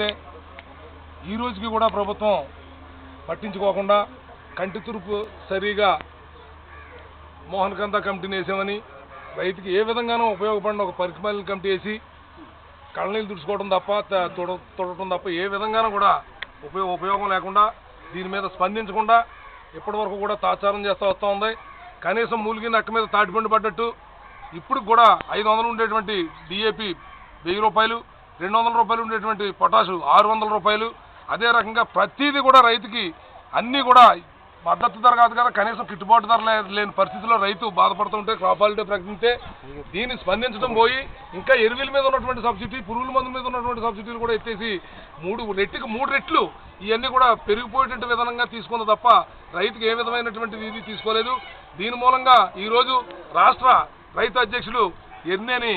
చేస్తే ఈ రోజుకి కూడా ప్రభుత్వం పట్టించుకోకుండా కంటి తురుపు సరిగా మోహన్ కంద కమిటీని వేసామని రైతుకి ఏ విధంగానూ ఉపయోగపడిన ఒక పరికమాలిన కమిటీ వేసి కళ్ళనీళ్ళు తుడుచుకోవడం తప్ప తుడటం తప్ప ఏ విధంగానూ కూడా ఉపయోగ ఉపయోగం లేకుండా దీని మీద స్పందించకుండా ఇప్పటివరకు కూడా తాచారం చేస్తూ వస్తూ ఉంది. కనీసం మూలిగి నక్క మీద తాటిపండు పడ్డట్టు ఇప్పుడు కూడా ఐదు వందలు ఉండేటువంటి డిఏపి వెయ్యి రూపాయలు రెండు వందల రూపాయలు ఉండేటువంటి పొటాషు ఆరు వందల రూపాయలు. అదే రకంగా ప్రతిదీ కూడా రైతుకి అన్నీ కూడా మద్దతు ధర కాదు కదా కనీసం గిట్టుబాటు ధర లేని పరిస్థితిలో రైతు బాధపడుతుంటే క్రాప్ హాలిడే ప్రకటించే దీన్ని స్పందించడం పోయి ఇంకా ఎరువుల మీద ఉన్నటువంటి సబ్సిడీ పురుగుల మందుల మీద ఉన్నటువంటి సబ్సిడీలు కూడా ఎత్తేసి మూడు రెట్టికి మూడు రెట్లు ఇవన్నీ కూడా పెరిగిపోయేటువంటి విధంగా తీసుకుంది తప్ప రైతుకి ఏ విధమైనటువంటి ఇది తీసుకోలేదు. దీని మూలంగా ఈరోజు రాష్ట్ర రైతు అధ్యక్షులు ఎన్నేని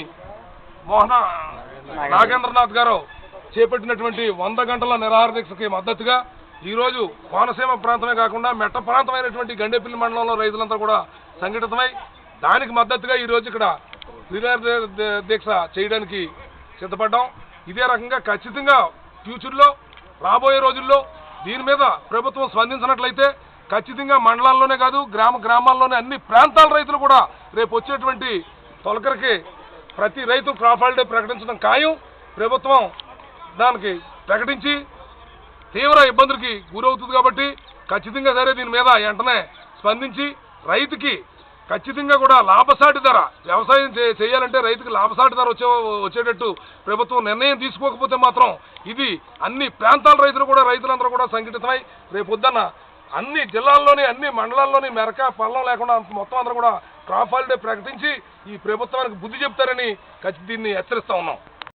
మోహన నాగేంద్రనాథ్ గారు చేపట్టినటువంటి వంద గంటల నిరాహార దీక్షకి మద్దతుగా ఈరోజు కోనసీమ ప్రాంతమే కాకుండా మెట్ట ప్రాంతమైనటువంటి గండేపల్లి మండలంలో రైతులంతా కూడా సంఘటితమై దానికి మద్దతుగా ఈరోజు ఇక్కడ నిరాహార దీక్ష చేయడానికి సిద్ధపడ్డాం. ఇదే రకంగా ఖచ్చితంగా ఫ్యూచర్లో రాబోయే రోజుల్లో దీని మీద ప్రభుత్వం స్పందించినట్లయితే ఖచ్చితంగా మండలాల్లోనే కాదు గ్రామ గ్రామాల్లోనే అన్ని ప్రాంతాల రైతులు కూడా రేపు వచ్చేటువంటి తొలకరికి ప్రతి రైతు క్రాప్ ప్రకటించడం ఖాయం. ప్రభుత్వం దానికి ప్రకటించి తీవ్ర ఇబ్బందులకి గురవుతుంది కాబట్టి ఖచ్చితంగా సరే దీని మీద వెంటనే స్పందించి రైతుకి ఖచ్చితంగా కూడా లాభసాటి ధర వ్యవసాయం చే- చేయాలంటే రైతుకి లాభసాటి ధర వచ్చే వచ్చేటట్టు ప్రభుత్వం నిర్ణయం తీసుకోకపోతే మాత్రం ఇది అన్ని ప్రాంతాల రైతులు కూడా రైతులందరూ కూడా సంఘటితమై రేపు అన్ని జిల్లాల్లోని అన్ని మండలాల్లోని మెరక పల్లం లేకుండా మొత్తం అందరూ కూడా క్రాప్ హాలిడే ప్రకటించి ఈ ప్రభుత్వానికి బుద్ధి చెప్తారని ఖచ్చితంగా దీన్ని హెచ్చరిస్తా ఉన్నాం.